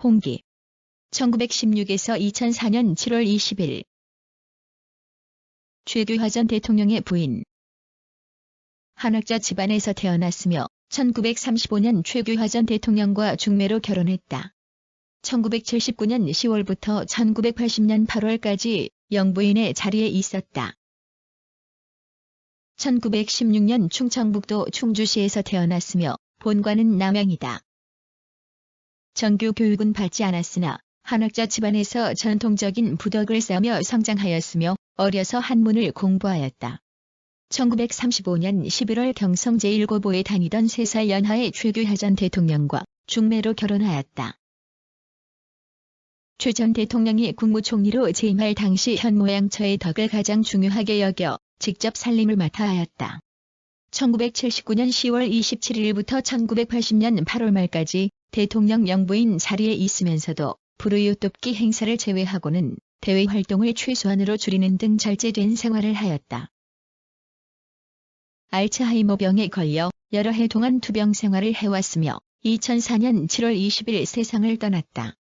홍기 1916에서 2004년 7월 20일 최규하 전 대통령의 부인 한학자 집안에서 태어났으며 1935년 최규하 전 대통령과 중매로 결혼했다. 1979년 10월부터 1980년 8월까지 영부인의 자리에 있었다. 1916년 충청북도 충주시에서 태어났으며 본관은 남양이다. 정규 교육은 받지 않았으나 한학자 집안에서 전통적인 부덕을 쌓으며 성장하였으며 어려서 한문을 공부하였다. 1935년 11월 경성 제1고보에 다니던 3살 연하의 최규하 전 대통령과 중매로 결혼하였다. 최 전 대통령이 국무총리로 재임할 당시 현모양처의 덕을 가장 중요하게 여겨 직접 살림을 맡아 하였다. 1979년 10월 27일부터 1980년 8월 말까지 대통령 영부인 자리에 있으면서도 불우유 돕기 행사를 제외하고는 대외 활동을 최소한으로 줄이는 등 절제된 생활을 하였다. 알츠하이머병에 걸려 여러 해 동안 투병 생활을 해왔으며 2004년 7월 20일 세상을 떠났다.